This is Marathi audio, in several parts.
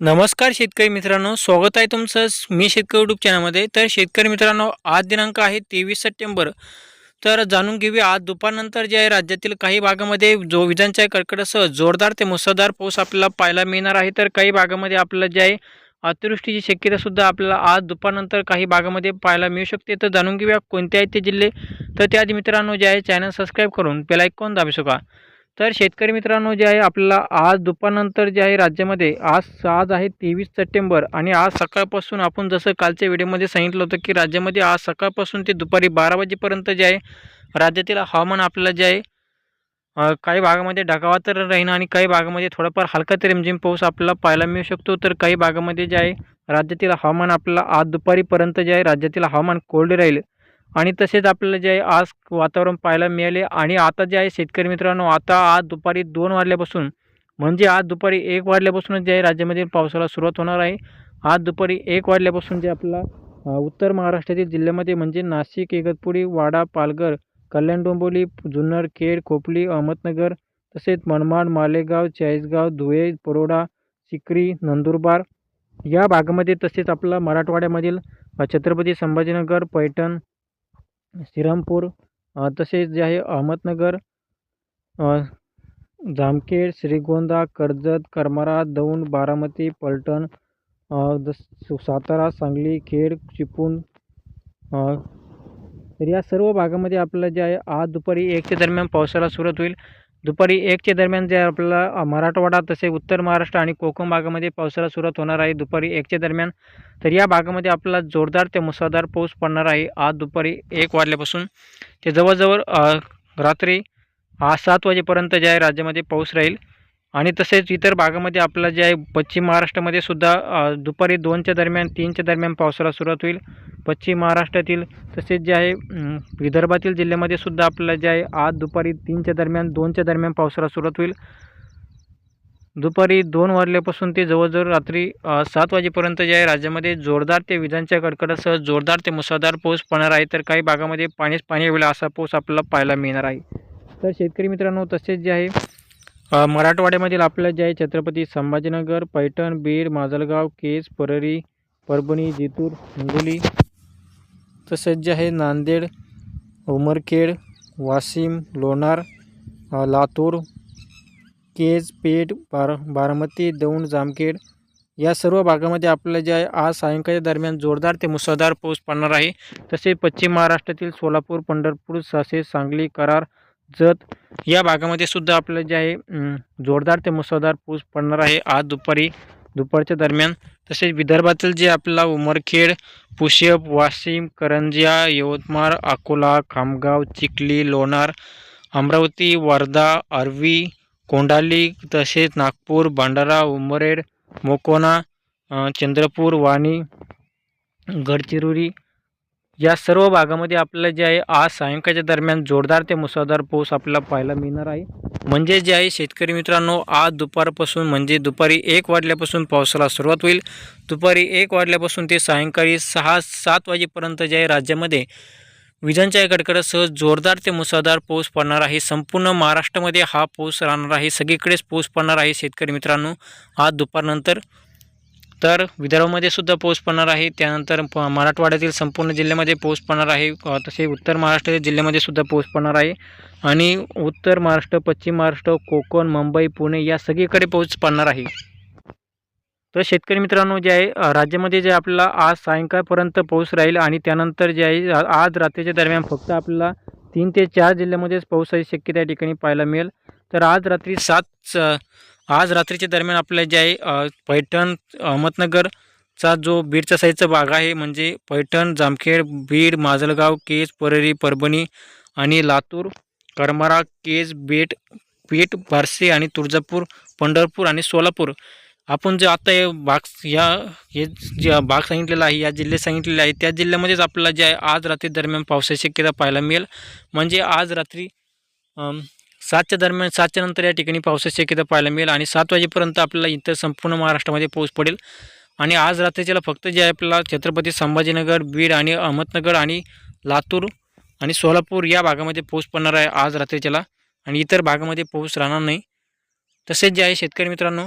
नमस्कार शेतकरी मित्रांनो स्वागत आहे तुमचं मी शेतकरी यूट्यूब चॅनलमध्ये तर शेतकरी मित्रांनो आज दिनांक आहे तेवीस सप्टेंबर. तर जाणून घेऊया आज दुपारनंतर जे आहे राज्यातील काही भागामध्ये जो विजांच्या कडकडासह जोरदार ते मुसळधार पाऊस आपल्याला पाहायला मिळणार आहे. तर काही भागामध्ये आपल्याला जे आहे अतिवृष्टीची शक्यतासुद्धा आपल्याला आज दुपारनंतर काही भागामध्ये पाहायला मिळू शकते. तर जाणून घेऊया कोणते आहेत ते जिल्हे. तर त्याआधी मित्रांनो जे आहे चॅनल सबस्क्राईब करून बेलायकॉन दाबू शका तर शेतकरी मित्रांनो जे आहे आपल्याला आज दुपारनंतर जे आहे राज्यामध्ये आज आज आहे तेवीस सप्टेंबर आणि आज सकाळपासून आपण जसं कालच्या व्हिडिओमध्ये सांगितलं होतं की राज्यामध्ये आज सकाळपासून ते दुपारी बारा वाजेपर्यंत जे आहे राज्यातील हवामान आपल्याला जे आहे काही भागामध्ये ढगावा तर राहीन आणि काही भागामध्ये थोडाफार हलका ते रिमझिम पाऊस आपल्याला पाहायला मिळू शकतो. तर काही भागामध्ये जे आहे राज्यातील हवामान आपल्याला आज दुपारीपर्यंत जे आहे राज्यातील हवामान कोरडे राहील. आणि तसेच आपल्याला जे आहे आज वातावरण पाहायला मिळाले आणि आता जे आहे शेतकरी मित्रांनो आता आज दुपारी दोन वाजल्यापासून म्हणजे आज दुपारी एक वाजल्यापासूनच जे आहे राज्यामध्ये पावसाला सुरुवात होणार आहे. आज दुपारी एक वाजल्यापासून जे आपला उत्तर महाराष्ट्रातील जिल्ह्यामध्ये म्हणजे नाशिक इगतपुरी वाडा पालघर कल्याण डोंबिवली जुन्नर खेड खोपली अहमदनगर तसेच मनमाड मालेगाव चाळीसगाव धुळे परोडा सिकरी नंदुरबार या भागामध्ये तसेच आपला मराठवाड्यामधील छत्रपती संभाजीनगर पैठण श्रीरामपूर तसेच जे आहे अहमदनगर जामखेड श्रीगोंदा कर्जत करमाळा दौंड बारामती पलटण जस सातारा सांगली खेड चिपळूण तर या सर्व भागामध्ये आपल्याला जे आहे आज दुपारी एकच्या दरम्यान पावसाला सुरुवात होईल. दुपारी एकच्या दरम्यान जे आपला आपल्याला मराठवाडा तसे उत्तर महाराष्ट्र आणि कोकण भागामध्ये पावसाला सुरुवात होणार आहे. दुपारी एकच्या दरम्यान तर या भागामध्ये आपल्याला जोरदार ते मुसळधार पाऊस पडणार आहे. आज दुपारी एक वाजल्यापासून ते जवळजवळ रात्री आज सात वाजेपर्यंत जे आहे राज्यामध्ये पाऊस राहील. आणि तसेच इतर भागामध्ये आपला जे आहे पश्चिम महाराष्ट्रामध्ये सुद्धा दुपारी दोनच्या दरम्यान तीनच्या दरम्यान पावसाला सुरुवात होईल. पश्चिम महाराष्ट्रातील तसेच जे आहे विदर्भातील जिल्ह्यामध्ये सुद्धा आपल्याला जे आहे आज दुपारी तीनच्या दरम्यान दोनच्या दरम्यान पावसाला सुरुवात होईल. दुपारी दोन वाजल्यापासून ते जवळजवळ रात्री सात वाजेपर्यंत जे आहे राज्यामध्ये जोरदार ते विजांच्या कडकडासह जोरदार ते मुसळधार पाऊस पडणार आहे. तर काही भागामध्ये पाणीच पाणी होईल असा पाऊस आपल्याला पाहायला मिळणार आहे. तर शेतकरी मित्रांनो तसेच जे आहे मराठवाड्यामधील आपल्या जे आहे छत्रपती संभाजीनगर पैठण बीड माजलगाव केस परळी परभणी जितूर हिंगोली तसेच जे आहे नांदेड उमरखेड वाशिम लोणार लातूर केज पेठ बार बारामती दौंड जामखेड या सर्व भागामध्ये आपल्याला जे आहे आज सायंकाळच्या दरम्यान जोरदार ते मुसळधार पाऊस पडणार आहे. तसे पश्चिम महाराष्ट्रातील सोलापूर पंढरपूर सासे सांगली करार जत या भागामध्ये सुद्धा आपल्याला जे आहे जोरदार ते मुसळधार पाऊस पडणार आहे. आज दुपारी दुपारच्या दरम्यान. तसेच विदर्भातील जे आपला उमरखेड पुष्यप वाशिम करंजिया यवतमाळ अकोला खामगाव चिखली लोणार अमरावती वर्धा आर्वी कोंडाली तसेच नागपूर भंडारा उमरेड मोकोना चंद्रपूर वाणी गडचिरोली या सर्व भागामध्ये आपल्याला जे आहे आज सायंकाळच्या दरम्यान जोरदार ते मुसळधार पाऊस आपल्याला पाहायला मिळणार आहे. म्हणजे जे आहे शेतकरी मित्रांनो आज दुपारपासून म्हणजे दुपारी एक वाजल्यापासून पावसाला सुरुवात होईल. दुपारी एक वाजल्यापासून ते सायंकाळी सहा सात वाजेपर्यंत जे आहे राज्यामध्ये विजांच्या कडकडासह जोरदार ते मुसळधार पाऊस पडणार आहे. संपूर्ण महाराष्ट्रामध्ये हा पाऊस राहणार आहे. सगळीकडेच पाऊस पडणार आहे शेतकरी मित्रांनो. आज दुपारनंतर तर विदर्भामध्ये सुद्धा पाऊस पडणार आहे. त्यानंतर प मराठवाड्यातील संपूर्ण जिल्ह्यामध्ये पाऊस पडणार आहे. तसे उत्तर महाराष्ट्रातील जिल्ह्यामध्ये सुद्धा पाऊस पडणार आहे. आणि उत्तर महाराष्ट्र पश्चिम महाराष्ट्र कोकण मुंबई पुणे या सगळीकडे पाऊस पडणार आहे. तर शेतकरी मित्रांनो जे आहे राज्यामध्ये जे आपल्याला आज सायंकाळपर्यंत पाऊस राहील आणि त्यानंतर जे आहे आज रात्रीच्या दरम्यान फक्त आपल्याला तीन ते चार जिल्ह्यामध्येच पावसाची शक्यता या ठिकाणी पाहायला मिळेल. तर आज रात्री सात आज रात्रीच्या दरम्यान आपल्या जे आहे पैठण अहमदनगरचा जो बीडच्या साईडचा भाग आहे म्हणजे पैठण जामखेड बीड माजलगाव केज परळी परभणी आणि लातूर करमारा केज बेट पेठ बारसे आणि तुळजापूर पंढरपूर आणि सोलापूर. आपण जे आता हे भाग या हे जे भाग सांगितलेला आहे या जिल्हे सांगितलेले आहे त्या जिल्ह्यामध्येच आपल्याला जे आहे आज रात्री दरम्यान पावसाची शक्यता पाहायला मिळेल. म्हणजे आज रात्री सातच्या दरम्यान सातच्या नंतर या ठिकाणी पावसाची शक्यता पाहायला मिळेल आणि सात वाजेपर्यंत आपल्याला इतर संपूर्ण महाराष्ट्रामध्ये पाऊस पडेल. आणि आज रात्रीच्याला फक्त जे आहे आपल्याला छत्रपती संभाजीनगर बीड आणि अहमदनगर आणि लातूर आणि सोलापूर या भागामध्ये पाऊस पडणार आहे आज रात्रीच्याला. आणि इतर भागामध्ये पाऊस राहणार नाही. तसेच जे आहे शेतकरी मित्रांनो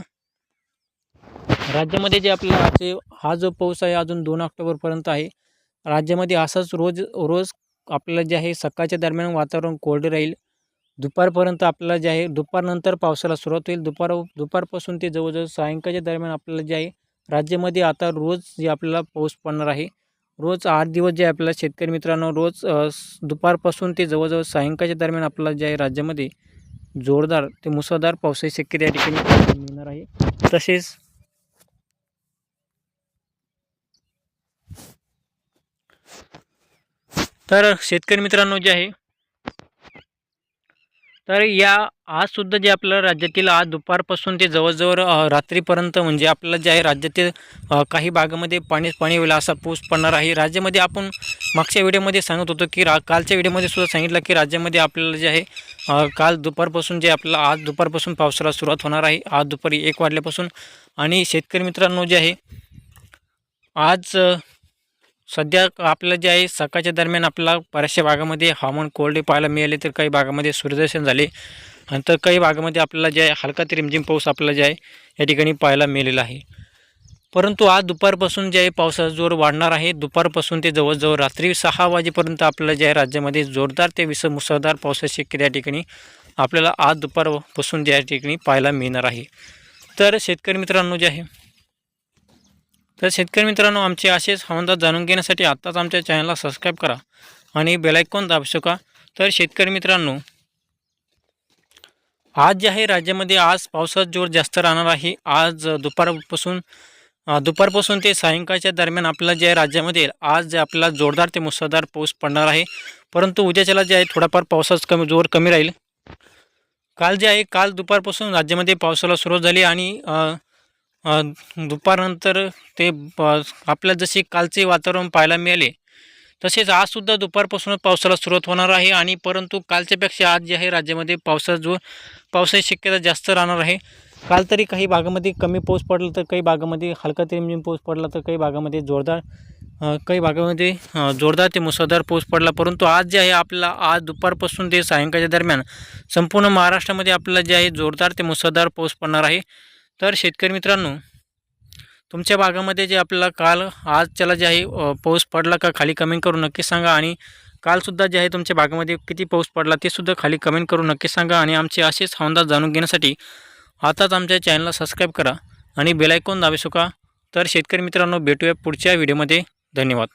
राज्यामध्ये जे आपल्याला आजचे हा जो पाऊस आहे अजून दोन ऑक्टोबरपर्यंत आहे. राज्यामध्ये असाच रोज रोज आपल्याला जे आहे सकाळच्या दरम्यान वातावरण कोरडे राहील. दुपारपर्यंत आपल्याला जे आहे दुपारनंतर पावसाला सुरुवात होईल. दुपार दुपारपासून ते जवळजवळ सायंकाळच्या दरम्यान आपल्याला जे आहे राज्यामध्ये आता रोज जे आपल्याला पाऊस पडणार आहे रोज आठ दिवस जे आपल्याला शेतकरी मित्रांनो रोज दुपारपासून ते जवळजवळ सायंकाळच्या दरम्यान आपल्याला जे आहे राज्यामध्ये जोरदार ते मुसळधार पावसाची शक्यता या ठिकाणी मिळणार आहे. तसेच तर शेतकरी मित्रांनो जे आहे तर या आज सुद्धा जे आपलं राज्यातील आज दुपारपासून ते जवळजवळ रात्रीपर्यंत म्हणजे आपल्याला जे आहे राज्यातील काही भागामध्ये पाणीच पाणी होईल असा पाऊस पडणार आहे. राज्यामध्ये आपण मागच्या व्हिडिओमध्ये सांगत होतो की रा कालच्या व्हिडिओमध्ये सुद्धा सांगितलं की राज्यामध्ये आपल्याला जे आहे काल दुपारपासून जे आपल्याला आज दुपारपासून पावसाला सुरुवात होणार आहे. आज दुपारी एक वाजल्यापासून. आणि शेतकरी मित्रांनो जे आहे आज सध्या आपलं जे आहे सकाळच्या दरम्यान आपल्याला बऱ्याचशा भागामध्ये हवामान कोरडे पाहायला मिळाले तर काही भागामध्ये सूर्यदर्शन झाले. आणि तर काही भागामध्ये आपल्याला जे आहे हलका ते रिमझिम पाऊस आपला जे आहे या ठिकाणी पाहायला मिळालेला आहे. परंतु आज दुपारपासून जे आहे पावसाचा जोर वाढणार आहे. दुपारपासून ते जवळजवळ रात्री सहा वाजेपर्यंत आपल्याला जे आहे राज्यामध्ये जोरदार ते विस मुसळधार पावसाची शक्यता या ठिकाणी आपल्याला आज दुपारपासून ज्या ठिकाणी पाहायला मिळणार आहे. तर शेतकरी मित्रांनो जे आहे तर शेतकरी मित्रांनो आमचे असेच हवामान जाणून घेण्यासाठी आत्ताच आमच्या चॅनलला सबस्क्राईब करा आणि बेलायकॉन दाबू शका तर शेतकरी मित्रांनो आज जे आहे राज्यामध्ये आज पावसाचा जोर जास्त राहणार आहे. आज दुपारपासून दुपारपासून ते सायंकाळच्या दरम्यान आपल्याला जे आहे राज्यामध्ये आज जे आपल्याला जोरदार ते मुसळधार पाऊस पडणार आहे. परंतु उद्याच्याला जे आहे थोडाफार पावसाचा कमी जोर कमी राहील. काल जे आहे काल दुपारपासून राज्यामध्ये पावसाला सुरुवात झाली आणि दुपारनंतर ते आपल्या जसे कालचे वातावरण पाहायला मिळाले तसेच आजसुद्धा दुपारपासूनच पावसाला सुरुवात होणार आहे आणि परंतु कालच्यापेक्षा आज जे आहे राज्यामध्ये पावसा जो पावसाची शक्यता जास्त राहणार आहे. काल तरी काही भागामध्ये कमी पाऊस पडला तर काही भागामध्ये हलका ते रिमझिम पाऊस पडला तर काही भागामध्ये जोरदार काही भागामध्ये जोरदार ते मुसळधार पाऊस पडला. परंतु आज जे आहे आपला आज दुपारपासून ते सायंकाळच्या दरम्यान संपूर्ण महाराष्ट्रामध्ये आपल्याला जे आहे जोरदार ते मुसळधार पाऊस पडणार आहे. तर शेतकरी मित्रांनो तुमच्या भागामध्ये जे आपल्याला काल आजच्याला जे आहे पाऊस पडला का खाली कमेंट करून नक्की सांगा आणि कालसुद्धा जे आहे तुमच्या भागामध्ये किती पाऊस पडला ते सुद्धा खाली कमेंट करून नक्की सांगा आणि आमचे असेच हवामान जाणून घेण्यासाठी आताच आमच्या चॅनलला सबस्क्राईब करा आणि बेलायकॉन दाबू सुका तर शेतकरी मित्रांनो भेटूया पुढच्या व्हिडिओमध्ये धन्यवाद.